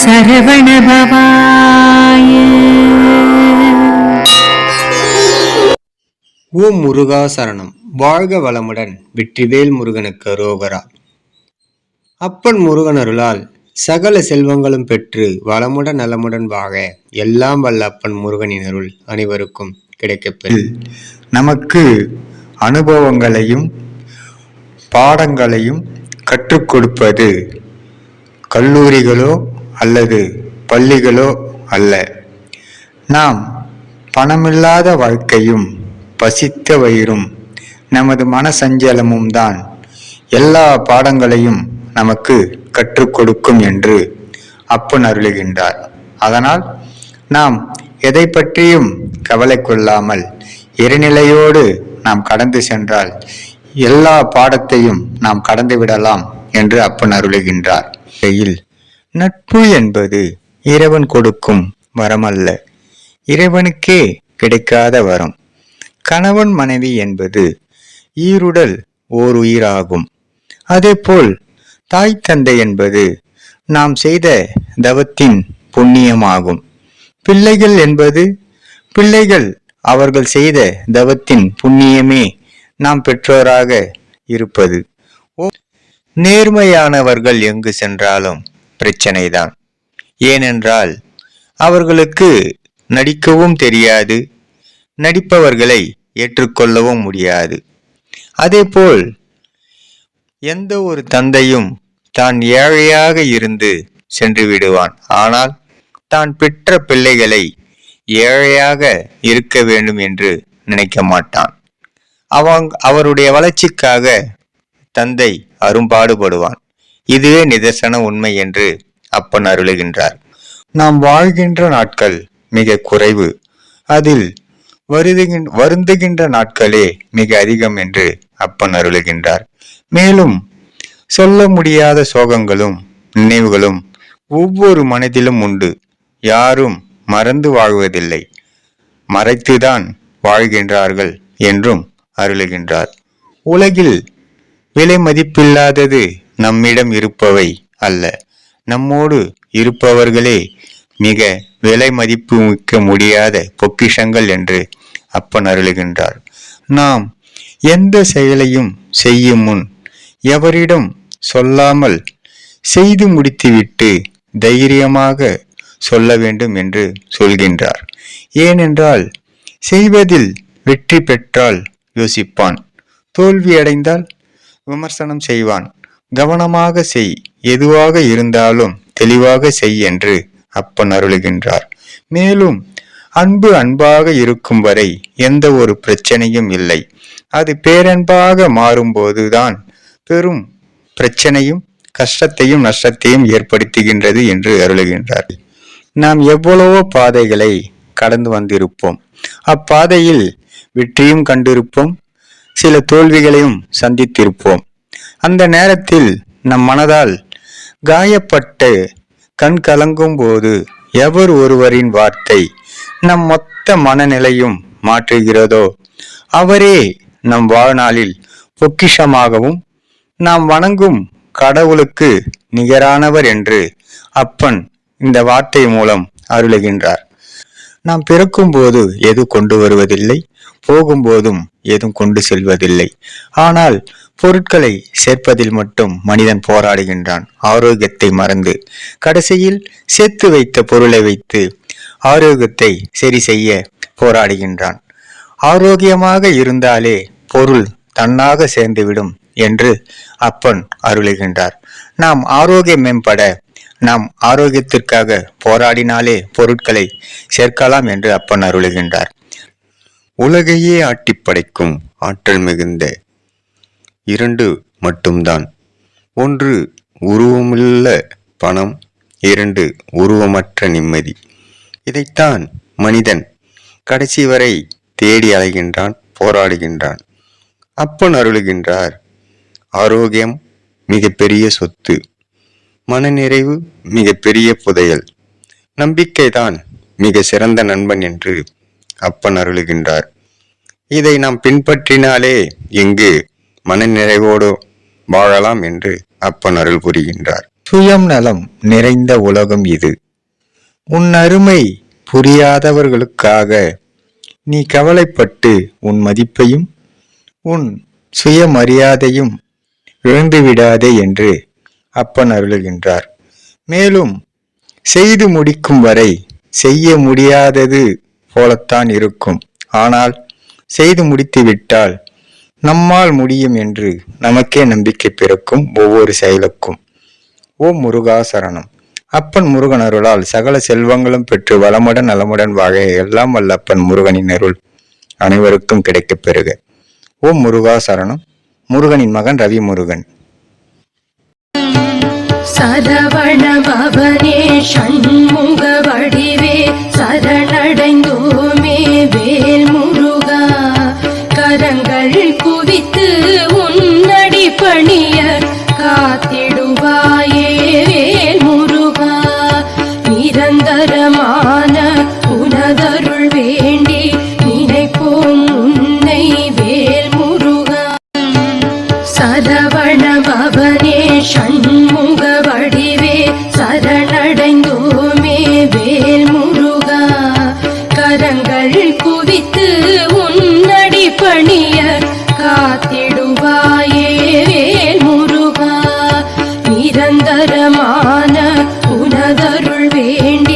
சரவணபவாய ஓம் முருகா சரணம். வாழ்க வளமுடன் வெற்றிவேல் முருகனுக்கு அரோகரா. அப்பன் முருகன் அருளால் சகல செல்வங்களும் பெற்று வளமுடன் நலமுடன் வாழ எல்லாம் வல்ல அப்பன் முருகனின் அருள் அனைவருக்கும் கிடைக்கப்பெறும் நமக்கு அனுபவங்களையும் பாடங்களையும் கற்றுக் கொடுப்பது கல்லூரிகளோ அல்லது பள்ளிகளோ அல்ல. நாம் பணமில்லாத வாழ்க்கையும் பசித்த வயிறும் நமது மனசஞ்சலமும் தான் எல்லா பாடங்களையும் நமக்கு கற்றுக் கொடுக்கும் என்று அப்பன் அருளுகின்றார். அதனால் நாம் எதை பற்றியும் கவலை கொள்ளாமல் இருநிலையோடு நாம் கடந்து சென்றால் எல்லா பாடத்தையும் நாம் கடந்து விடலாம் என்று அப்பன் அருளுகின்றார். நட்பு என்பது இறைவன் கொடுக்கும் வரமல்ல. இறைவனுக்கே கிடைக்காத வரம். கணவன் மனைவி என்பது ஈருடல் ஓர் உயிராகும் அதேபோல் தாய் தந்தை என்பது நாம் செய்த தவத்தின் புண்ணியமாகும். பிள்ளைகள் என்பது பிள்ளைகள் அவர்கள் செய்த தவத்தின் புண்ணியமே நாம் பெற்றோராக இருப்பது. நேர்மையானவர்கள் எங்கு சென்றாலும் பிரச்சனைதான். ஏனென்றால் அவர்களுக்கு நடிக்கவும் தெரியாது நடிப்பவர்களை ஏற்றுக்கொள்ளவும் முடியாது. அதேபோல் எந்த ஒரு தந்தையும் தான் ஏழையாக இருந்து சென்று விடுவான். ஆனால் தான் பெற்ற பிள்ளைகளை ஏழையாக இருக்க வேண்டும் என்று நினைக்க மாட்டான். அவங் அவருடைய வளர்ச்சிக்காக தந்தை அரும்பாடுபடுவான். இதுவே நிதர்சன உண்மை என்று அப்பன் அருளுகின்றார். நாம் வாழ்கின்ற நாட்கள் மிக குறைவு. அதில் வருதுகின் வருந்துகின்ற நாட்களே மிக அதிகம் என்று அப்பன் அருளுகின்றார். மேலும் சொல்ல முடியாத சோகங்களும் நினைவுகளும் ஒவ்வொரு மனதிலும் உண்டு. யாரும் மறந்து வாழ்வதில்லை. மறைத்துதான் வாழ்கின்றார்கள் என்றும் அருளுகின்றார். உலகில் விலை மதிப்பில்லாதது நம்மிடம் இருப்பவை அல்ல. நம்மோடு இருப்பவர்களே மிக விலை மதிப்பு மிக்க முடியாத பொக்கிஷங்கள் என்று அப்பன் அருளுகின்றார். நாம் எந்த செயலையும் செய்யும் முன் எவரிடம் சொல்லாமல் செய்து முடித்துவிட்டு தைரியமாக சொல்ல வேண்டும் என்று சொல்கின்றார். ஏனென்றால் செய்வதில் வெற்றி பெற்றால் யோசிப்பான். தோல்வியடைந்தால் விமர்சனம் செய்வான். கவனமாக செய் எதுவாக இருந்தாலும் தெளிவாக செய் என்று அப்பன் அருளுகின்றார். மேலும் அன்பு அன்பாக இருக்கும் வரை எந்த ஒரு பிரச்சனையும் இல்லை. அது பேரன்பாக மாறும்போதுதான் பெரும் பிரச்சனையும் கஷ்டத்தையும் நஷ்டத்தையும் ஏற்படுத்துகின்றது என்று அருளுகின்றார். நாம் எவ்வளவோ பாதைகளை கடந்து வந்திருப்போம். அப்பாதையில் வெற்றியும் கண்டிருப்போம். சில தோல்விகளையும் சந்தித்திருப்போம். அந்த நேரத்தில் நம் மனதால் காயப்பட்டு கண் கலங்கும் போது எவர் ஒருவரின் வார்த்தை நம் மொத்த மனநிலையும் மாற்றுகிறதோ அவரே நம் வாழ்நாளில் பொக்கிஷமாகவும் நாம் வணங்கும் கடவுளுக்கு நிகரானவர் என்று அப்பன் இந்த வார்த்தை மூலம் அருளுகின்றார். நாம் பிறக்கும்போது எது கொண்டு வருவதில்லை? போகும்போதும் எதுவும் கொண்டு செல்வதில்லை. ஆனால் பொருட்களை சேர்ப்பதில் மட்டும் மனிதன் போராடுகின்றான். ஆரோக்கியத்தை மறந்து கடைசியில் சேர்த்து வைத்த பொருளை வைத்து ஆரோக்கியத்தை சரி செய்ய போராடுகின்றான். ஆரோக்கியமாக இருந்தாலே பொருள் தன்னாக சேர்ந்துவிடும் என்று அப்பன் அருளுகின்றார். நாம் ஆரோக்கியம் மேம்பட நாம் ஆரோக்கியத்திற்காக போராடினாலே பொருட்களை சேர்க்கலாம் என்று அப்பன் அருளுகின்றார். உலகையே ஆட்டி படைக்கும் ஆற்றல் மிகுந்த இரண்டு மட்டும்தான். ஒன்று உருவமுள்ள பணம் இரண்டு உருவமற்ற நிம்மதி. இதைத்தான் மனிதன் கடைசி வரை தேடி அலைகின்றான் போராடுகின்றான். அப்பன் அருளுகின்றார் ஆரோக்கியம் மிகப்பெரிய சொத்து மனநிறைவு மிகப்பெரிய புதையல் நம்பிக்கைதான் மிக சிறந்த நண்பன் என்று அப்பன் அருளுகின்றார். இதை நாம் பின்பற்றினாலே இங்கு மனநிறைவோடு வாழலாம் என்று அப்பன் அருள் புரிகின்றார் சுயம் நலம் நிறைந்த உலகம் இது. உன் அருமை புரியாதவர்களுக்காக நீ கவலைப்பட்டு உன் மதிப்பையும் உன் சுயமரியாதையும் இழந்து என்று அப்பன் அருளுகின்றார். மேலும் செய்து முடிக்கும் வரை செய்ய முடியாதது போலத்தான் இருக்கும். ஆனால் செய்து முடித்து விட்டால் நம்மால் முடியும் என்று நமக்கே நம்பிக்கை பிறக்கும் ஒவ்வொரு செயலுக்கும். ஓ முருகா சரணம். அப்பன் முருகன் அருளால் சகல செல்வங்களும் பெற்று வளமுடன் நலமுடன் வாழ எல்லாம் வல்ல அப்பன் முருகனின் அருள் அனைவருக்கும் கிடைக்கப் பெறுக. ஓம் முருகா சரணம். முருகனின் மகன் ரவி முருகன் சரவண பவனே சரவண பவனே ஷண்முக வடிவே சரணடைந்தோமே வேல் முருகா. கரங்கள் குவித்து உன்னடி பணிய காத்திடுவாயே வேல் முருகா. நிரந்தரமான உனதருள் வேண்டி